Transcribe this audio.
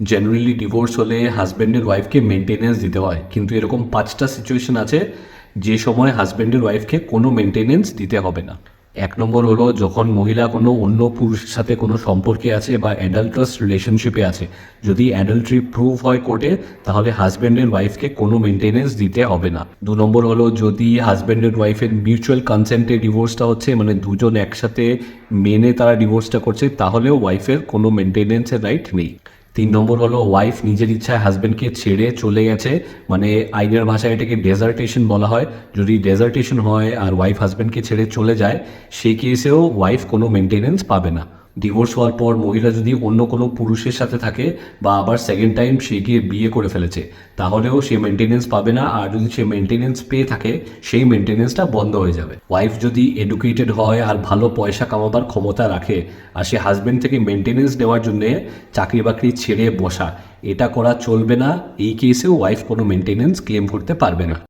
Generally divorce হলে হাজব্যান্ডের ওয়াইফকে মেনটেনেন্স দিতে হয়। কিন্তু এরকম পাঁচটা সিচুয়েশন আছে, যে সময় হাজব্যান্ডের ওয়াইফকে কোনো মেনটেনেন্স দিতে হবে না। এক নম্বর হলো, যখন মহিলা কোনো অন্য পুরুষের সাথে কোনো সম্পর্কে আছে বা অ্যাডাল্টাস রিলেশনশিপে আছে, যদি অ্যাডাল্ট্রি প্রুভ হয় কোর্টে তাহলে হাজব্যান্ডের ওয়াইফকে কোনো মেনটেনেন্স দিতে হবে না। দু নম্বর হলো, যদি হাজব্যান্ডের ওয়াইফের মিউচুয়াল কনসেন্টে ডিভোর্সটা হচ্ছে মানে দুজন একসাথে মেনে তারা ডিভোর্সটা করছে, তাহলেও ওয়াইফের কোনো মেনটেনেন্সের রাইট নেই। তিন নম্বর হলো ওয়াইফ নিজের ইচ্ছায় হাজব্যান্ডকে ছেড়ে চলে গেছে। মানে আইনের ভাষায় এটাকে ডেজার্টেশন বলা হয়। যদি ডেজার্টেশন হয় আর ওয়াইফ হাজব্যান্ডকে ছেড়ে চলে যায় সেই কেসেও ওয়াইফ কোনো মেনটেনেন্স পাবে না। ডিভোর্স হওয়ার পর মহিলা যদি অন্য কোনো পুরুষের সাথে থাকে বা আবার সেকেন্ড টাইম সে গিয়ে বিয়ে করে ফেলেছে, তাহলেও সে মেনটেনেন্স পাবে না। আর যদি সে মেনটেনেন্স পেয়ে থাকে, সেই মেনটেনেন্সটা বন্ধ হয়ে যাবে। ওয়াইফ যদি এডুকেটেড হয় আর ভালো পয়সা কামাবার ক্ষমতা রাখে, আর সে হাজব্যান্ড থেকে মেনটেনেন্স নেওয়ার জন্যে চাকরি বাকরি ছেড়ে বসা, এটা করা চলবে না। এই কেসেও ওয়াইফ কোনো মেনটেনেন্স ক্লেম করতে পারবে না।